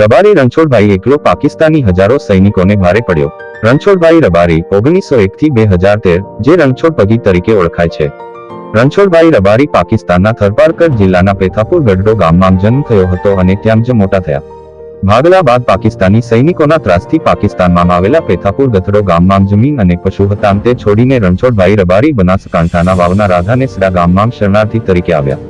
રબારી રણછોડભાઈ એકલો પાકિસ્તાની હજારો સૈનિકોને ભારે પડ્યો. રણછોડભાઈ રબારી ઓગણીસો એક થી બે હજાર તેર, જે રણછોડ પગી તરીકે ઓળખાય છે. રણછોડભાઈ રબારી પાકિસ્તાનના થરપારકર જિલ્લાના પેથાપુર ગઢડો ગામમાં જન્મ થયો હતો અને ત્યાં જ મોટા થયા. ભાગલા બાદ પાકિસ્તાની સૈનિકોના ત્રાસથી પાકિસ્તાનમાં આવેલા પેથાપુર ગથડો ગામમાં જમીન અને પશુ હતા. અંતે છોડીને રણછોડભાઈ રબારી બનાસકાંઠાના વાવના રાધાનેસડા ગામમાં શરણાર્થી તરીકે આવ્યા.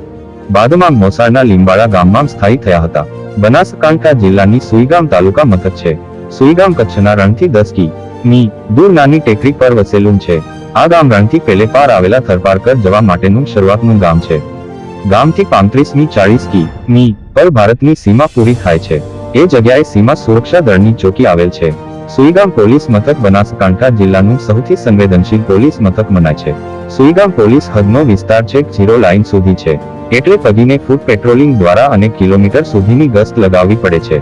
બાદમાં મોસાળના લીંબાળા ગામમાં સ્થાયી થયા હતા. બનાસકાંઠા જિલ્લાની સુઈગામ તાલુકા મથક છે. સુઈગામ કચ્છના રણથી દસ કી. મી. દૂર નાની ટેકરી પર વસેલું છે. આ ગામ રણથી પેલે પાર આવેલા થરપારકર જવા માટેનું શરૂઆતનું ગામ છે. ગામથી પાંત્રીસ મી ચાળીસ કી. મી. પર ભારતની સીમા પૂરી થાય છે. એ જગ્યાએ સીમા સુરક્ષા દળની ચોકી આવેલ છે. સુઈગામ પોલીસ મથક બનાસકાંઠા જિલ્લાનું સૌથી સંવેદનશીલ પોલીસ મથક મનાય છે. સુઈગામ પોલીસ હદનો વિસ્તાર છેક ઝીરો લાઇન સુધી છે. એટલે પગીને ફૂટ પેટ્રોલિંગ દ્વારા અનેક કિલોમીટર સુધીની ગસ્ત લગાવવી પડે છે.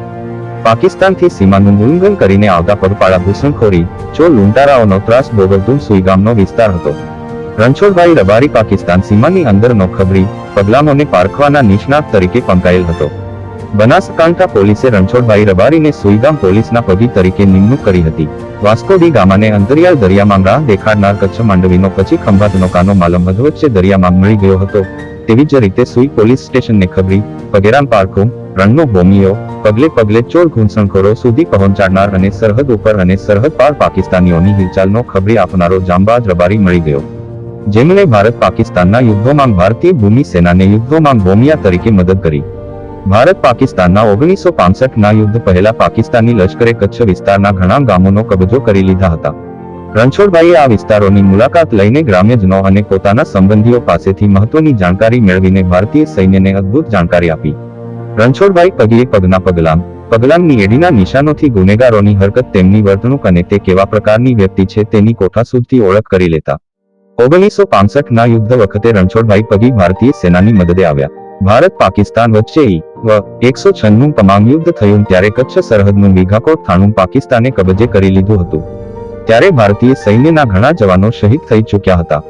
પાકિસ્તાનથી સીમાનું ઉલ્લંઘન કરીને આવતા પગપાળા ઘૂસણખોરી ચોર લૂંટારાઓનો ત્રાસ ભોગવતું સુઈગામનો વિસ્તાર હતો. રણછોડભાઈ રબારી પાકિસ્તાન સીમાની અંદરનો ખબરી પગલામોને પારખવાના નિષ્ણાત તરીકે પંકાયેલ હતો. બનાસકાંઠા પોલીસે રણછોડભાઈ રબારીને સુઈગામ પોલીસના પગી તરીકે નિમણૂક કરી હતી. વાસ્કો ડી ગામાને અંતરિયાળ દરિયામાં રાહ દેખાડનાર કચ્છ માંડવીનો પછી ખંભાત નૌકાનો માલમ અધવચ્ચે દરિયામાં મળી ગયો હતો. તેવી જ રીતે સુઈ પોલીસ સ્ટેશનને ખબરી પગેરામ પારખું, રણનો ભૂમિઓ પગલે પગલે ચોર ઘૂંસણખોરો સુધી પહોંચાડનાર અને સરહદ ઉપર અને સરહદ પાર પાકિસ્તાનીઓની હિલચાલનો ખબરી આપનારો જાંબાજ રબારી મળી ગયો. જેમણે ભારત પાકિસ્તાનના યુદ્ધોમાં ભારતીય ભૂમિ સેનાને યુદ્ધોમાં ભોમિયા તરીકે મદદ કરી. ભારત પાકિસ્તાનના ઓગણીસો ના યુદ્ધ પહેલા પાકિસ્તાની લશ્કરે કચ્છ વિસ્તારના ઘણા ગામોનો કબજો કરી લીધા હતા. રણછોડભાઈએ આ વિસ્તારોની મુલાકાત લઈને ગ્રામ્યજનો અને પોતાના સંબંધીઓ પાસેથી મહત્વની જાણકારી મેળવીને ભારતીય સૈન્યને અદ્ભુત જાણકારી આપી. રણછોડભાઈ પગીએ પગના પગલાં પગલામની એડીના નિશાનોથી ગુનેગારોની હરકત તેમની વર્તણૂક અને તે કેવા પ્રકારની વ્યક્તિ છે તેની સુધી ઓળખ કરી લેતા. ઓગણીસો ના યુદ્ધ વખતે રણછોડભાઈ પગી ભારતીય સેનાની મદદે આવ્યા. ભારત પાકિસ્તાન વચ્ચે વ, એકસો છન્નું તમામ યુદ્ધ થયું ત્યારે કચ્છ સરહદનું મેઘાકોટ થાણું પાકિસ્તાને કબજે કરી લીધું હતું. ત્યારે ભારતીય સૈન્યના ઘણા જવાનો શહીદ થઈ ચૂક્યા હતા.